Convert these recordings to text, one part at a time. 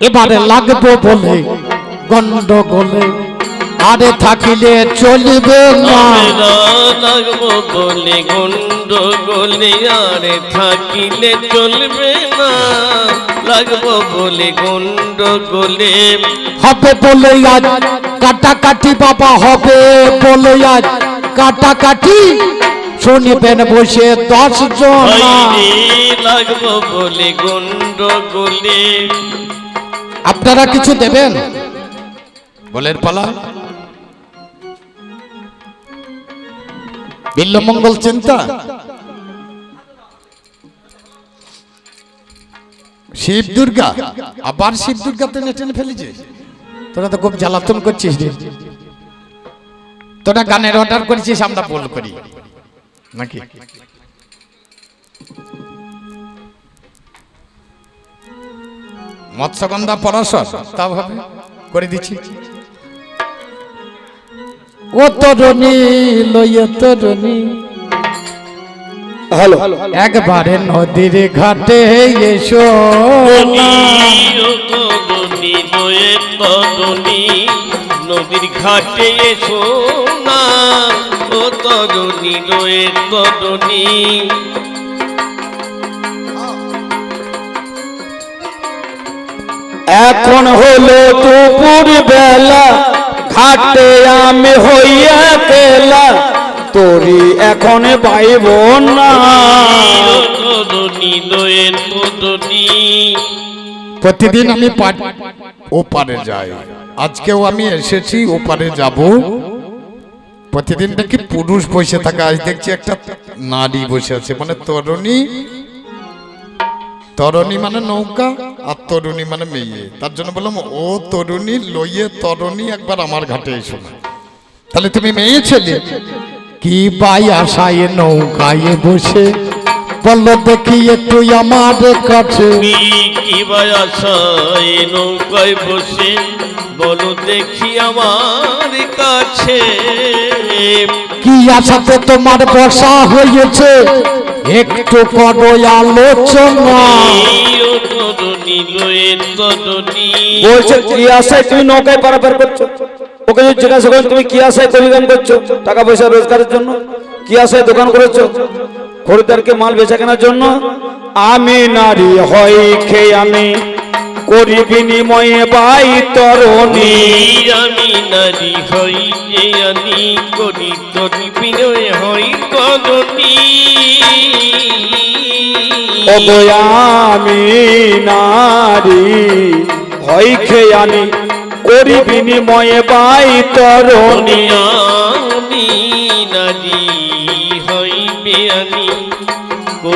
এবারে লাগবো বলে গন্ডগোলে। আরে থাকিলে চলিবে না। লাগবো বলে গন্ড গলে আরে থাকিলে চলবে না। লাগবো বলে গন্ড গলে হবে বলে আজ কাটাকাটি বাবা হবে বলে আজ কাটাকাটি। শুনিবেন বসে দশ জন লাগবো বলে আপনারা কিছু দেবেন? বলের পালা। বিল্লমঙ্গল চিন্তা। শিব দুর্গা আবার শিব দুর্গা টেনে টেনে ফেলেছে। তোরা তো খুব জ্বালাতন করছিস রে। তোরা গানের অর্ডার করেছিস আমরা বল করি। নাকি মৎস্যগন্ধা পরশর তা ভাবে করে দিচ্ছি। ও তরুণী লইয়ে তরুণী। হ্যালো। একবারে নদীর ঘাটে এসো নদীর ঘাটে এসো না। ও তদনী লয়ে তদনী এখন হলো দুপুর বেলা ঘাটে আমি হইয়া গেলা তোরি এখন পাইব না। প্রতিদিন আমি পা- ওপারে যাই। আজকেও আমি এসেছি ওপারে যাব। প্রতিদিন নাকি পুরুষ বসে থাকে, আজ দেখছি একটা নারী বসে আছে মানে তরুণী। তরুণী মানে নৌকা, আর তরুণী মানে মেয়ে। তার জন্য বললাম, ও তরুণী, লইয়ে তরুণী একবার আমার ঘাটে এসো না। তাহলে তুমি মেয়ে ছেলে? কি পাই আশায় নৌকায় বসে? বলল দেখি একটু আমার কাছে? কি বায়াসায় নৌকায় বসে? বলো দেখি আমার কাছে। কি আশাতে তোমার বসা হয়েছে? একটু করো আলোচনা। বলছে কি আশায় তুমি নৌকায় পারাপার করছ? ওকে যদি জিজ্ঞাসা করেন তুমি কি আশায় কলিগান করছ? টাকা পয়সা রোজগারের জন্য। কি আশায় দোকান করেছ? খরিদারকে মাল বেচা কেনার জন্য? আমি নারী হই খেয়ে আমি করি বিনিময়ে পাই তরণী। আমি নারী হই যে আনি করি তরি বিনয় হই কদনী অবয়ামি নারী হই খেয়ে আনি করি বিনিময়ে পাই তরণী। আমি নারী হই বেআনি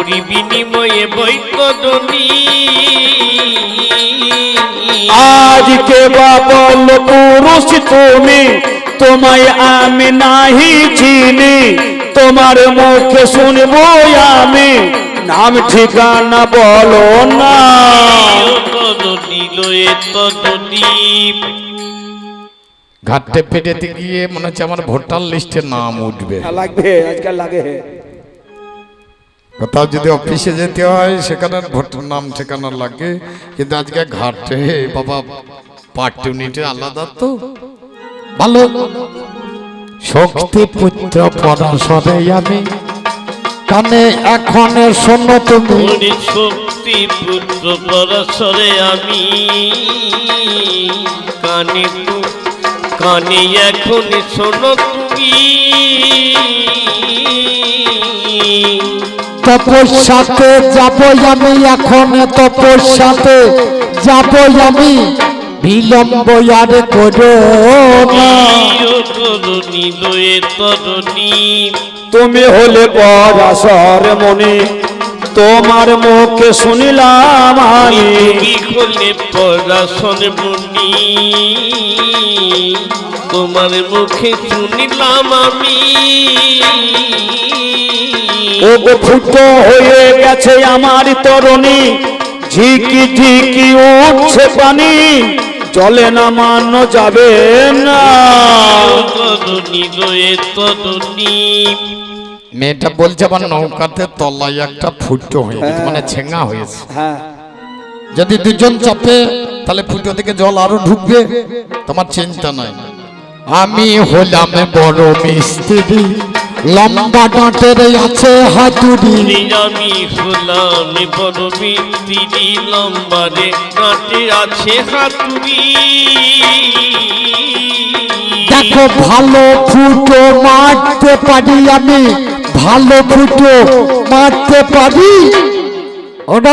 করি বিনিময়ে বই কদনী আজকে বাবল পুরুষ তুমি? তোমায় আমি নাহি চিনি। তোমার মুখে শুনব আমি। নাম ঠিকানা বলো না। তদনী লয়ে ঘাটে পেটেতে গিয়ে মনে হচ্ছে আমার ভোটার লিস্টে নাম উঠবে। লাগবে আজকাল লাগে। কোথাও যদি অফিসে যেতে হয়, সেখানে ভোটার নাম, ঠিকানা লাগে। কিন্তু আজকে ঘাটে, বাবা, পার্ট ইউনিটে আলাদা তো। ভালো। শক্তি পুত্র পরাশরে আমি, কানে এখন শোনো তুমি। শক্তি পুত্র পরশরে আমি, কানে কানে এখন শোনো তুমি। তপস্যাতে যাব আমি এখন তপস্যাতে যাব আমি। বিলম্ব আর করো তুমি হলে পরাশর মনে তোমার মুখে শুনিলাম আমি। হলে পরাশন মুনি তোমার মুখে শুনিলাম আমি। ও গো ফুটো হয়ে গেছে আমার তরণী। ঝিকি ঝিকি উঠছে পানি জলে যাবে না। তরুণী লয়ে তরুণী। মেয়েটা বলছে আমার নৌকাতে তলায় একটা ফুটো হয়ে গেছে মানে ছেঙা হয়েছে। হ্যাঁ। যদি দুজন চাপে তাহলে ফুটো থেকে জল আরও ঢুকবে। তোমার চিন্তা নাই। আমি হলাম বড় মিস্ত্রি। লম্বা ডাঁটের আছে হাতুড়ি। আমি হলাম বড় লম্বা লম্বারে কাটে আছে হাতুড়ি। দেখো ভালো ফুটো মারতে পারি আমি ভালো ফুটো মারতে পারি। ওটা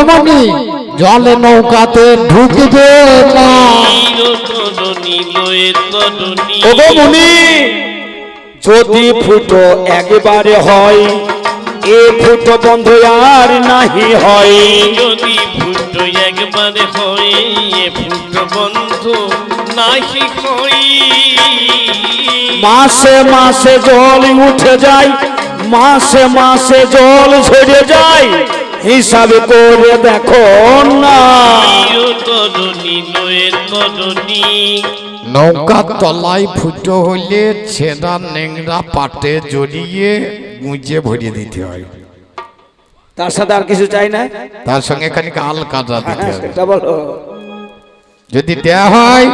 জলে নৌকাতে ঢুকবে না ওগো মুনি যদি ফুটো একবারে হয় এ ফুটো বন্ধ আর নাহি হয়। যদি ফুটো একবারে হয় এ ফুটো বন্ধ নাহি হয়। মাসে মাসে জল উঠে যায় মাসে মাসে জল ঝরে যায়। হিসাবে করে দেখো না। তরণী লয়ে তরণী নৌকা তলায় ফুটো হলে ছেঁড়া নেংরা পাটে জড়িয়ে গুঁজে ভরিয়ে দিতে হয়। তার সাথে আর কিছু চাই না? তার সঙ্গে খানিক আল কাঁচা দিতে হ্যাঁ, হবে। সেটা বলো। যদি দেয়া হয়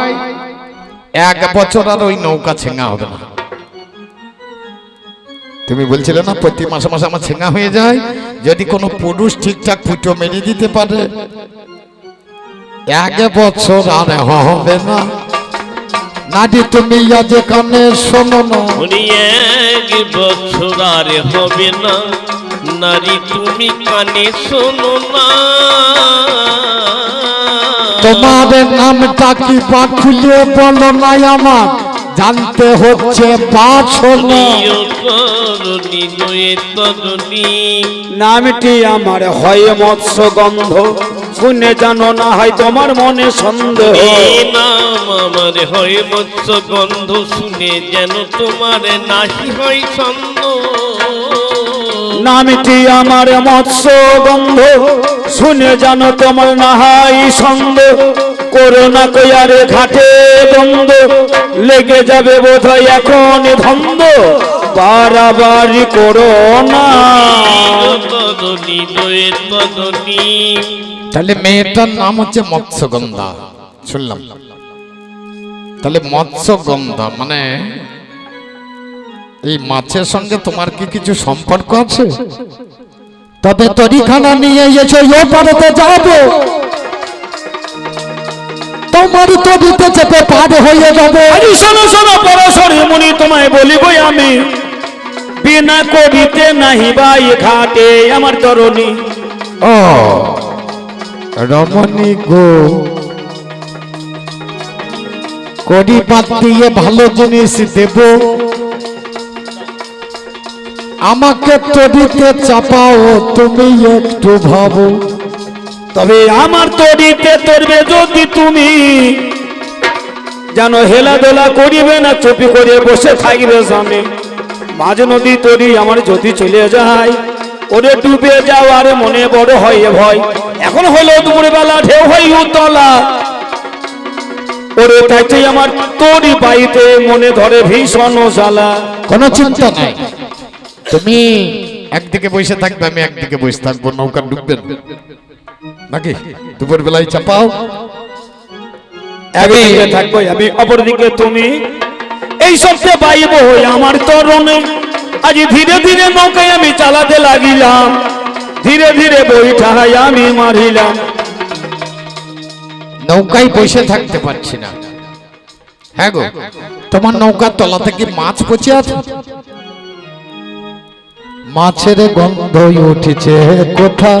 এক বছর আর ওই নৌকা ছেঙা হবে না। তুমি বলছিলে না প্রতি মাসে মাসে আমার ছেঙা হয়ে যায়? যদি কোনো পুরুষ ঠিকঠাক ফুটো মেরে দিতে পারে এক বছর আর হবে না। নাদি তুমি আজ কানে শোনো না। উনি এক বছর আর হবে না। নারী তুমি কানে শোনো না। তোমার নামটা কি পা খুলে বলো নাই আমার জানতে হচ্ছে নামটি আমার হয় মৎস্য গন্ধ শুনে জানো না হয় তোমার মনে সন্দেহ। নাম আমার হয় মৎস্য গন্ধ শুনে যেন তোমার নাহি হয় ছন্দ। নামটি আমার মৎস্য গন্ধ শুনে জানো তোমার না হয় সন্দেহ করোনা কয়ারে ঘাটে বন্ধ লেগে যাবে বোধ হয় এখন ধন্দ। বাড়াবাড়ি করো না। তাহলে মেয়েটার নাম হচ্ছে মৎস্যগন্ধা। শুনলাম। তাহলে মৎস্যগন্ধা মানে এই মাছের সঙ্গে তোমার কি কিছু সম্পর্ক আছে? তবে তরিখানা নিয়ে এসে ও পাড়াতে যাব। তোমার তরিতে চেপে পার হয়ে যাবে। আরে শোনো শোনো পরশরী মুনি তোমায় বলিব আমি বিনা কবিতে নাহি বাই ঘাটে আমার তরণী। ও রমণী গো করি বাদ দিয়ে ভালো জিনিস দেব। আমাকে তরিতে চাপাও, তুমি একটু ভাবো। তবে আমার তরিতে তরবে যদি তুমি। যেন হেলাদোলা করিবে না, চুপি করে বসে থাকবে স্বামী। মাঝ নদী তরি আমার যদি চলে যায় ওরে ডুবে যাওয়ার মনে বড় হয় ভয়। এখন হলো দুপুরবেলা ঢেউ হয় উতলা। ওরে তাইতে আমার তরি পাইতে মনে ধরে ভীষণ জ্বালা। কোনো চিন্তা নাই। তুমি একদিকে বসে থাকবে আমি একদিকে বসে থাকব নৌকা ডুববে। নাকি? দুপুর বেলায় চাপাও। একদিকে থাকব আমি অপরদিকে তুমি। এই সবচেয়ে পাইব আমার তরণে। আজ ধীরে ধীরে নৌকায় আমি চালাতে লাগিলাম। ধীরে ধীরে বইঠাই আমি মারিলাম। নৌকায় বসে থাকতে পারছি না। হ্যাঁ গো, তোমার নৌকার তলাতে কি মাছ পচে আছে? মাছের গন্ধ উঠেছে কোথা?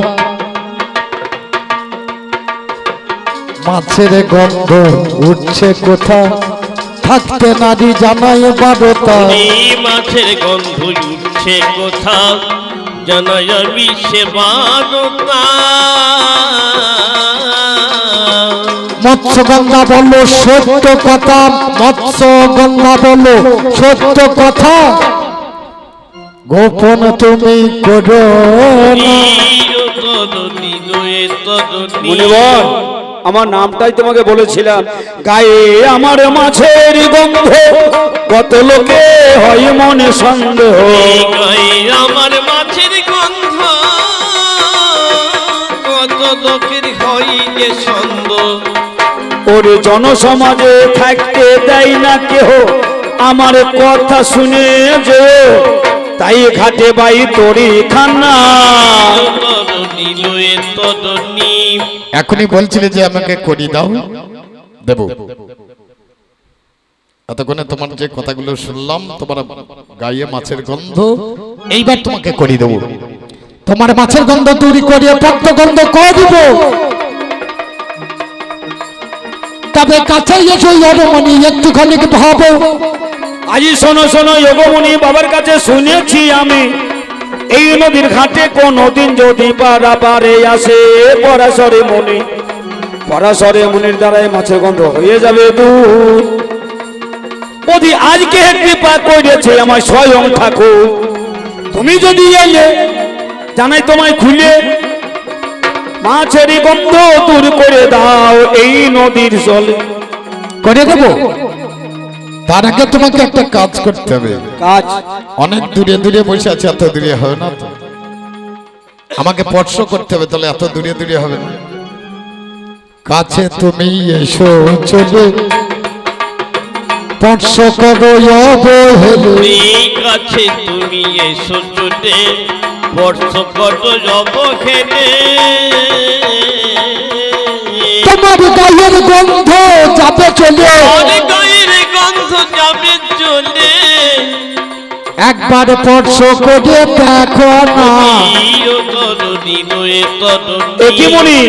মাছের গন্ধ উঠছে কোথা? থাকতে নারী জানাই এই মাছের গন্ধ উঠছে কোথাও জানাই আমি সে বারতা মৎস্যগন্ধা বলল সত্য কথা মৎস্যগন্ধা বলল সত্য কথা। গোপন তুমি করো না। আমার নামটাই তোমাকে বলেছিলাম। গায়ে আমার মাছের গন্ধ কত লোকে হয় মনে সন্দেহ। গায়ে আমার মাছের গন্ধ কত লোকের হয় যে সন্দেহ। ওরে জনসমাজে থাকতে দেয় না কেহ আমার কথা শুনে যে তাই ঘাটে বাই তরি খানা তরণী লয়ে তরণী এখনই বলছিলে যে আমাকে করি দাও। দেব। এতক্ষণে তোমার যে কথাগুলো শুনলাম তোমার গায়ে মাছের গন্ধ এইবার তোমাকে করি দেব। তোমার মাছের গন্ধ দূরি করিয়ে পক্ত গন্ধ করে দিব। তবে কাছে এসে অরমণি একটুখানি ভাবো। আজি শোনো শোনো যোগমণি বাবার কাছে শুনেছি আমি। এই নদীর ঘাটে কোনদিন যদি পারা পারে আসে, পরাশরে মনি। পরাশরে মনির দ্বারাই মাছের গন্ধ হয়ে যাবে দূর। যদি আজকে কৃপা করেছে আমার স্বয়ং ঠাকুর। তুমি যদি এলে, জানাই তোমায় খুলে মাছের গন্ধ দূর করে দাও এই নদীর জলে। করে দেব? তার আগে তোমাকে একটা কাজ করতে হবে। কাজ? অনেক দূরে দূরে বসে আছে এত দূরে হবে না তো। আমাকে স্পর্শ করতে হবে তাহলে এত দূরে দূরে হবে না। কাছে তুমি এসো চলে। স্পর্শ করো অবহেলে। কাছে তুমি এসো বর্ষ কত জব খেলে তোমার গায়ের গন্ধ যাবে চলে। একবার স্পর্শ করে দেখো না। একিমনি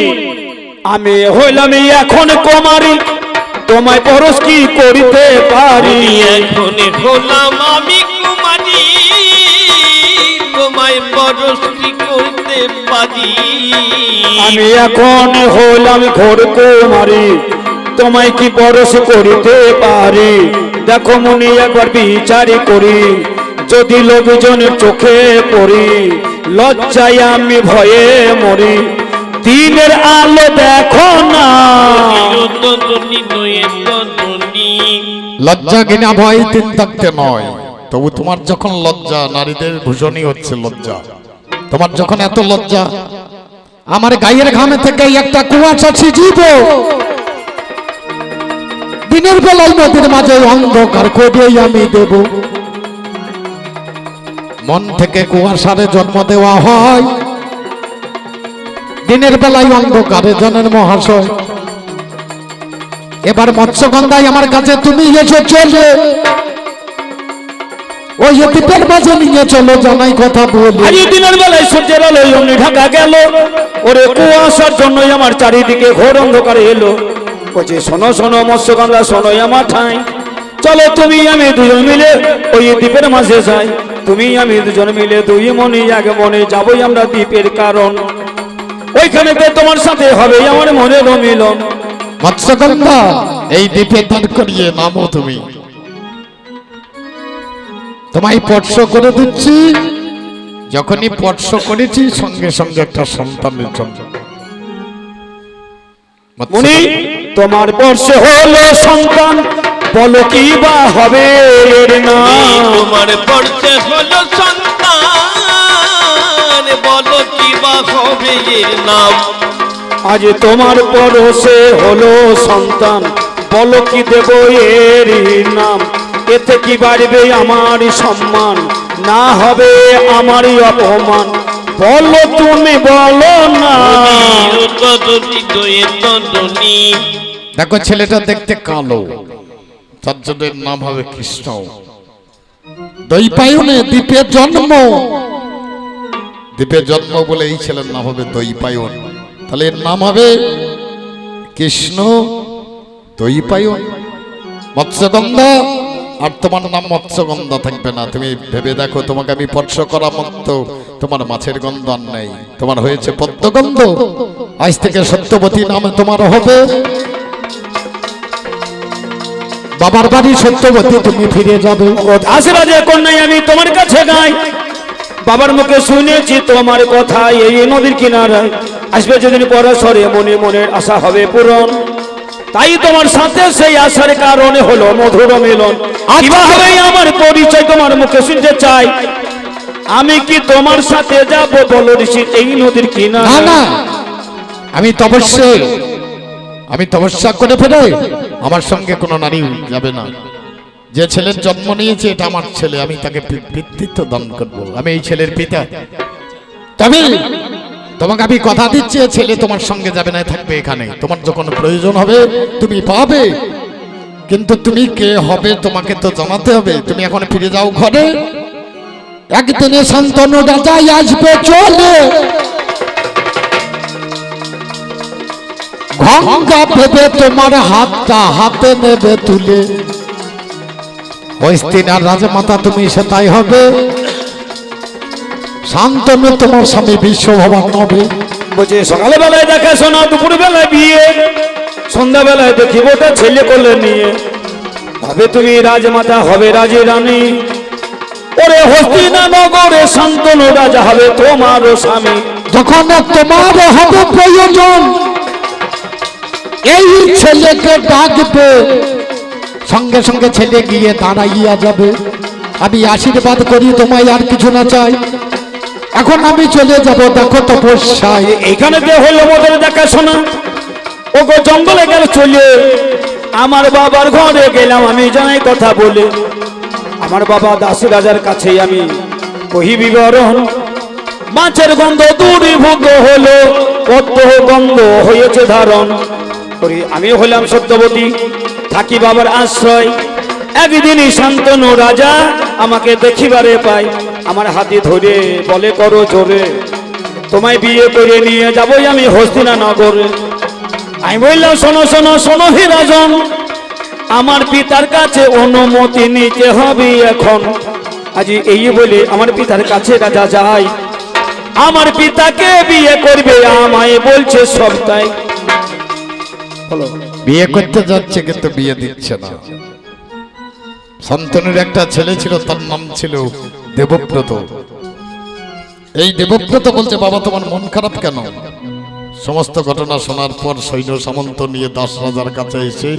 আমি হইলাম এখন কুমারী। তোমায় পরশ কি করিতে পারি? আমি এখন হলাম আমি কুমারী। তোমায় পরশ্রী করতে পারি? আমি এখন হইলাম ঘোর কুমারী। তোমায় কি পরশ করিতে পারি? দেখো মনি একবার বিচারি করি। যদি লোকজনের চোখে পড়ি, লজ্জায় আমি ভয়ে মরি। দিনের আলো দেখো না। লজ্জা ঘৃণা ভয়, তিন থাকতে নয়। তবু তোমার যখন লজ্জা, নারীদের ভূষণই হচ্ছে লজ্জা। তোমার যখন এত লজ্জা, আমার গায়ের ঘামে থেকে একটা কুয়াশা ছিজিব দিনের বেলায় নদীর মাঝে অন্ধকার করিয়েই আমি দেব। মন থেকে কুয়াশারে জন্ম দেওয়া হয়। দিনের বেলায় অন্ধকারে জনের মহাশয়। এবার মৎস্যগন্ধায় আমার কাছে তুমি এসে চলে। ওই দ্বীপের মাঝে নিয়ে চলো, জানাই কথা বলি। দিনের বেলায় সূর্যের আলো অমনি ঢাকা গেল। ওরে কুয়াশার জন্যই আমার চারিদিকে ঘোর অন্ধকার এলো। বলছে, শোনো শোনো, মৎস্যগন্ধা শোনো আমার ঠাই। চলো তুমি, আমি দুজন মিলে ওই দ্বীপের মাঝে যাই। তুমি আমি দুজন মিলে দুই মনে এক মনে যাবই আমরা দ্বীপের কারণ। ওইখানেতে তোমার সাথে হবে আমার মনের মিলন। মৎস্যগন্ধা এই দ্বীপে দান করিয়ে নামো তুমি। তোমায় স্পর্শ করে দিচ্ছি যখনই স্পর্শ করেছি সঙ্গে সঙ্গে একটা সন্তানের মুনি তোমার বর্ষে হলো সন্তান। বলো কি বা হবে এর নাম তোমার পড়তে হলো সন্তান বলো কি বা হবে এর নাম? আজ তোমার পরশে হলো সন্তান বলো কি দেব এর নাম? এতে কি বাড়বে আমার সম্মান? না হবে আমারই অপমান। বলো তুমি বলো না। দেখো ছেলেটা দেখতে কালো। তার নাম হবে কৃষ্ণ। দৈপায়নে দ্বীপের জন্ম। দ্বীপের জন্ম বলে এই ছেলের নাম হবে দৈপায়ন। তাহলে এর নাম হবে কৃষ্ণ দৈপায়ন। মৎস্যগন্ধা আর তোমার নাম মৎস্যগন্ধা থাকবে না। তুমি ভেবে দেখো তোমাকে আমি স্পর্শ করা মত তোমার মাছের গন্ধ আর নেই। তোমার হয়েছে পদ্মগন্ধ। আজ থেকে সত্যবতী নামে তোমার হবে বাবার বাড়ি সত্যবতী তুমি ফিরে যাবে। আশীর্বাদে কন্যাই আমি তোমার কাছে গাই বাবার মুখে শুনেছি তোমার কথা এই নদীর কিনারায় আসবে যেদিন পরশরে মনে মনের আশা হবে পূরণ। তাই তোমার সাথে সেই আশার কারণে হলো মধুর মিলন। কীভাবে আমার পরিচয় তোমার মুখে শুনতে চাই? আমি কি তোমার সাথে যাব বলো ঋষি এই নদীর না কিনারা? না আমি তো অবশ্যই আমি তপস্যা করে ফেলে আমার সঙ্গে কোনো নারী যাবে না। যে ছেলের জন্ম নিয়েছে, এটা আমার ছেলে। আমি তাকে পিতৃত্ব দান করব। আমি এই ছেলের পিতা। তবে তোমাকে আমি কথা দিচ্ছি ছেলে তোমার সঙ্গে যাবে না থাকবে এখানে। তোমার যখন প্রয়োজন হবে, তুমি পাবে। কিন্তু তুমি কে হবে, তোমাকে তো জানাতে হবে। তুমি এখন ফিরে যাও ঘরে। একদিনে শান্তনু রাজাই আসবে চলে। গঙ্গা ভেবে তোমার হাতটা হাতে নেবে তুলে। হস্তিনার রাজমাতা তুমি সে তাই হবে। শান্তনু তোমার স্বামী বিশ্বভবান হবে। বলছে সকালবেলায় দেখা শোনা দুপুর বেলায় বিয়ে। সন্ধ্যাবেলায় দেখিব ওটা ছেলে করলে নিয়ে। হবে তুমি রাজমাতা হবে রাজী রানী। ওরে হস্তিনা নগরে শান্তনু রাজা হবে তোমার স্বামী। যখন তোমার হবে প্রয়োজন এই ছেলেকে ডাকবে। সঙ্গে সঙ্গে ছেলে গিয়ে দাঁড়াইয়া যাবে। আমি আশীর্বাদ করি, তোমায় আর কিছু না চাই। এখন আমি চলে যাব, দেখো তপস্যায়। এখানে যে হলো মোদের দেখাশোনা ও গো জঙ্গলে গেল চলে। আমার বাবার ঘরে গেলাম, আমি জানাই কথা বলে। আমার বাবা দাসী রাজার কাছেই আমি কহি বিবরণ। মাছের গন্ধ দূরীভূত হলো কত গন্ধ হয়েছে ধারণ। করি। আমি হলাম সত্যবতী। থাকি বাবার আশ্রয়। একদিনই শান্তনু রাজা আমাকে দেখিবারে পাই আমার হাতে ধরে বলে, করো জোরে। তোমায় বিয়ে করে নিয়ে যাবই আমি হস্তিনা নগরে। আমি বললাম, শোনো শোনো শোনো হে রাজন। আমার পিতার কাছে অনুমতি নিতে হবে এখন। আজ এই বলে আমার পিতার কাছে রাজা যায়। আমার পিতাকে বিয়ে করবে, আমায় বলছে সব তাই হলো বিয়ে করতে যাচ্ছে কিন্তু বিয়ে দিচ্ছে না। সন্তানের একটা ছেলে ছিল তার নাম ছিল দেবব্রত। এই দেবব্রত বলছে বাবা তোমার মন খারাপ কেন? সমস্ত ঘটনা শোনার পর সৈন্য সামন্ত নিয়ে দাস রাজার কাছে এসে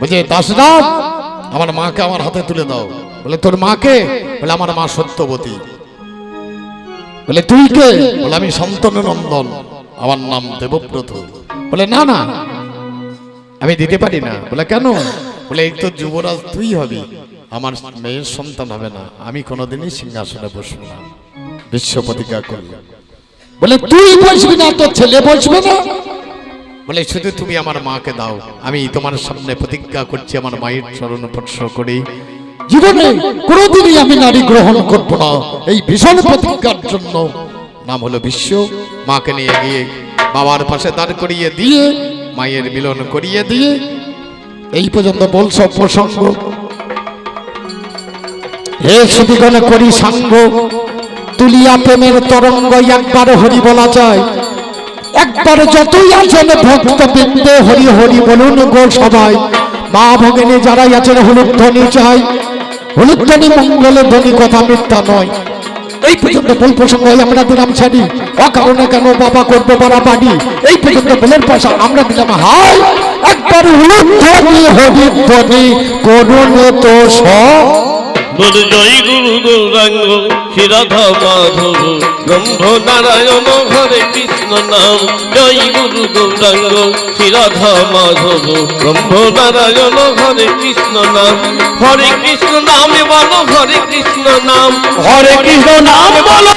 বলছে দাসরাজ আমার মাকে আমার হাতে তুলে দাও। বলে তোর মাকে? বলে আমার মা সত্যবতী। বলে তুই কে? বলে আমি সন্তনু নন্দন আমার নাম দেবব্রত। বলে না না আমি দিতে পারি না। বলে কেন? বলে এই তো যুবরাজ তুই হবি। আমার মেয়ের সন্তান হবে না। আমি কোনোদিনই সিংহাসনে বসবো না। বিশ্ব প্রতিজ্ঞা করল। বলে তুই বসবি না তোর ছেলে বসবে না? বলে শুধু তুমি আমার মাকে দাও। আমি তোমার সামনে প্রতিজ্ঞা করছি আমার মায়ের চরণ স্পর্শ করি। জীবনে কোনোদিনই আমি নারী গ্রহণ করব না। এই ভীষণ প্রতিজ্ঞার জন্য। নাম হলো বিশ্ব। মাকে নিয়ে গিয়ে বাবার পাশে দাঁড় করিয়ে দিয়ে মায়ের মিলন করিয়ে দিয়ে এই পর্যন্ত বলছ প্রসঙ্গ। হে সুদিগণে করি সাঙ্গ, তুলিয়া প্রেমের তরঙ্গ একবার হরি বলা যায়। একবার যতই আছেন ভক্ত বৃন্দে হরি হরি বলুন গো সবাই। মা ভগিনী যারাই আছেন, হলুদ ধ্বনি চাই। হলুদ ধ্বনি, মঙ্গলে ধ্বনি, কথা মিথ্যা নয়। এই পর্যন্ত বই প্রসঙ্গ আমরা দিলাম ছাড়ি। অকারণে কেন বাবা করব বাড়া বাড়ি? এই পর্যন্ত বলের পয়সা আমরা দিলাম হাই একবার হলুদ ধ্বনি হরি ধ্বনি করুন তো সব। বল জয় গুরু গৌরাঙ্গ শ্রীরাধা মাধব ব্রহ্ম নারায়ণ হরে কৃষ্ণ নাম। জয় গুরু গৌরাঙ্গ শ্রীরাধা মাধব ব্রহ্ম নারায়ণ হরে কৃষ্ণ নাম। হরে কৃষ্ণ নামে বলো হরে কৃষ্ণ নাম। হরে কৃষ্ণ নাম বলো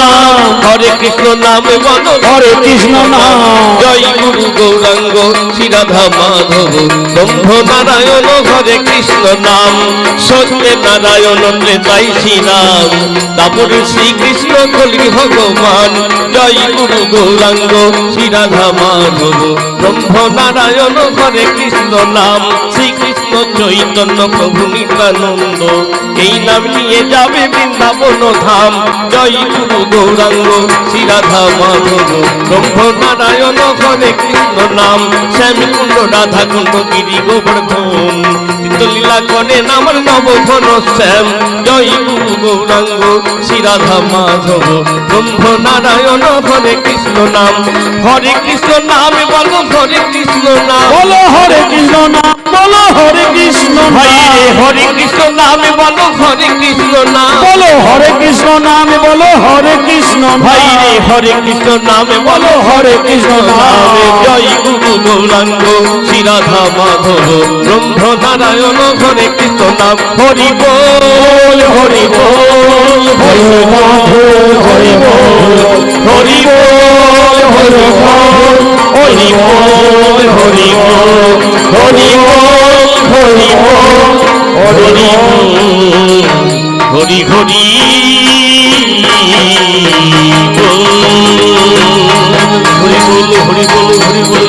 নাম। হরে কৃষ্ণ নাম বলো। হরে কৃষ্ণ নাম। জয় গুরু গৌরাঙ্গ শ্রীরাধা মাধব। ব্রহ্ম নারায়ণ হরে কৃষ্ণ নাম। সত্যে নারায়ণ তাই শ্রীরাম তারপরে শ্রীকৃষ্ণ কলি ভগবান। জয় গুরু গৌরাঙ্গ শ্রীরাধা মাধব। ব্রহ্ম নারায়ণ হরে কৃষ্ণ নাম। শ্রীকৃষ্ণ চৈতন্য প্রভু নিত্যানন্দ। এই নাম নিয়ে যাবে বৃন্দাবন ধাম। জয় গুরু গৌরাঙ্গ শ্রীরাধা মাধব। ব্রহ্ম নারায়ণ হরে কৃষ্ণ নাম। শ্যামকুণ্ড রাধা কুণ্ড গিরি গোবর্ধন লীলা করে নামার নবঘন শ্যাম। জয় গুরু গৌরাঙ্গ শ্রীরাধা মাধব। ব্রহ্ম নারায়ণ হরে কৃষ্ণ নাম হরে কৃষ্ণ নাম বলো হরে কৃষ্ণ নাম বলো হরে কৃষ্ণ নাম বলো হরে কৃষ্ণ নাম হরে কৃষ্ণ নামে বলো হরে কৃষ্ণ নাম বলো হরে কৃষ্ণ নামে বলো হরে কৃষ্ণ ভাই হরে কৃষ্ণ নামে বলো হরে কৃষ্ণ নামে জয় গুরু গৌরাঙ্গ শ্রীরাধা মাধব ব্রহ্ম নারায়ণ হরে কৃষ্ণ নাম হরি বল হরি বল হরি বল হরি বল হরি বল হরি বল হরি বল হরি বল হরি বল হরি বল হরি হরি হরি বল হরি বল হরি বল হরি বল